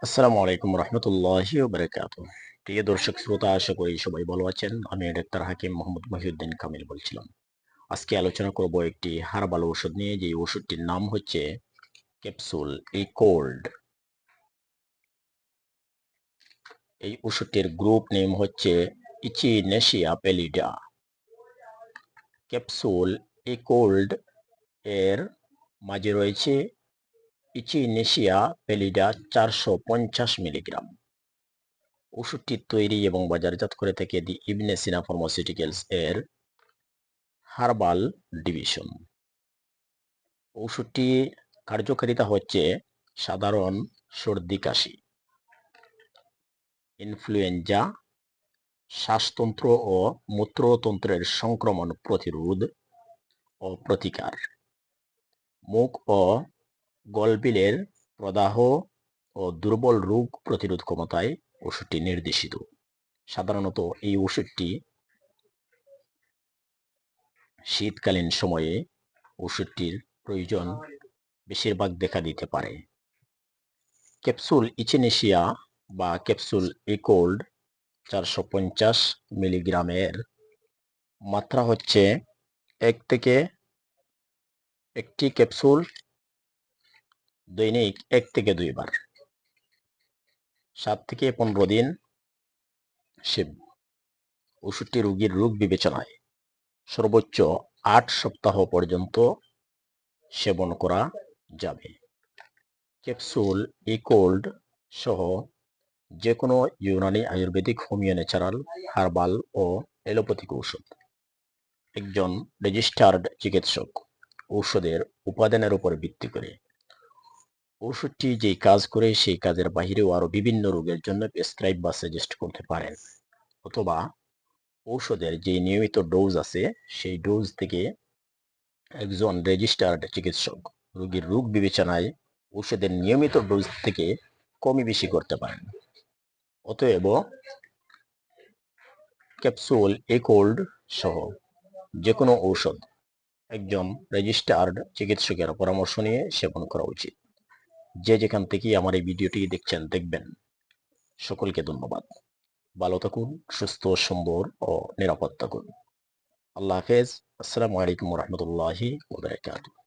আসসালামু আলাইকুম রহমতুল্লাহি বারাকাতু প্রিয় দর্শক, শ্রোতা, আশা করি সবাই ভালো আছেন। আমি ডাক্তার হাকিম মোহাম্মদ মহিউদ্দিন কামিল বলছিলাম। আজকে আলোচনা করব একটি হারবাল ওষুধ নিয়ে যে ওষুধটির নাম হচ্ছে ক্যাপসুল ই কোল্ড এই ওষুধটির গ্রুপ নেম হচ্ছে Echinacea pallida. Capsule E cold এর মাঝে রয়েছে ইচিনেশিয়া পেলিডা চারশো পঞ্চাশ মিলিগ্রাম। ওষুধটি তৈরি এবং বাজারজাত করে থেকে দি ইবনে সিনা ফার্মাসিউটিক্যালস এর হার্বাল ডিভিশন। ওষুধটি কার্যকারিতা হচ্ছে সাধারণ সর্দি কাশি, ইনফ্লুয়েঞ্জা, শ্বাসতন্ত্র ও মূত্রতন্ত্রের সংক্রমণ প্রতিরোধ ও প্রতিকার। মুখ ও গলবিলের প্রদাহ ও দুর্বল রোগ প্রতিরোধ ক্ষমতায় ওষুধটি নির্দেশিত। সাধারণত এই ওষুধটি শীতকালীন সময়ে ওষুধটির প্রয়োজন বেশিরভাগ দেখা দিতে পারে। ক্যাপসুল ইচিনেশিয়া বা ক্যাপসুল ইকোল্ড চারশো পঞ্চাশ মিলিগ্রামের মাত্রা হচ্ছে এক থেকে একটি ক্যাপসুল দৈনিক এক থেকে দুইবার। সাত থেকে পনেরো দিন সে ওষুধটি রোগীর রোগ বিবেচনায় সর্বোচ্চ আট সপ্তাহ পর্যন্ত সেবন করা যাবে। ক্যাপসুল ইকোল্ড সহ যে কোনো Unani Ayurvedic homeo natural, herbal ও এলোপ্যাথিক ঔষধ। একজন রেজিস্টার্ড চিকিৎসক ঔষধের উপাদানের উপর ভিত্তি করে ওষুধটি যেই কাজ করে, সেই কাজের বাহিরেও আরও বিভিন্ন রোগের জন্য প্রেসক্রাইব বা সাজেস্ট করতে পারেন। অথবা ঔষধের যে নিয়মিত ডোজ আছে, সেই ডোজ থেকে একজন রেজিস্টার্ড চিকিৎসক রোগীর রোগ বিবেচনায় ঔষধের নিয়মিত ডোজ থেকে কমই বেশি করতে পারেন। অতএব ক্যাপসুল কোল্ড সহ যে কোনো ঔষধ একজন রেজিস্টার্ড চিকিৎসকের পরামর্শ নিয়ে সেবন করা উচিত। যে যেখান থেকে আমার এই ভিডিওটি দেখছেন, দেখবেন। সকলকে ধন্যবাদ। ভালো থাকুন, সুস্থ, সুন্দর ও নিরাপদ থাকুন। আল্লাহ হাফেজ। আসসালামু আলাইকুম রহমতুল্লাহি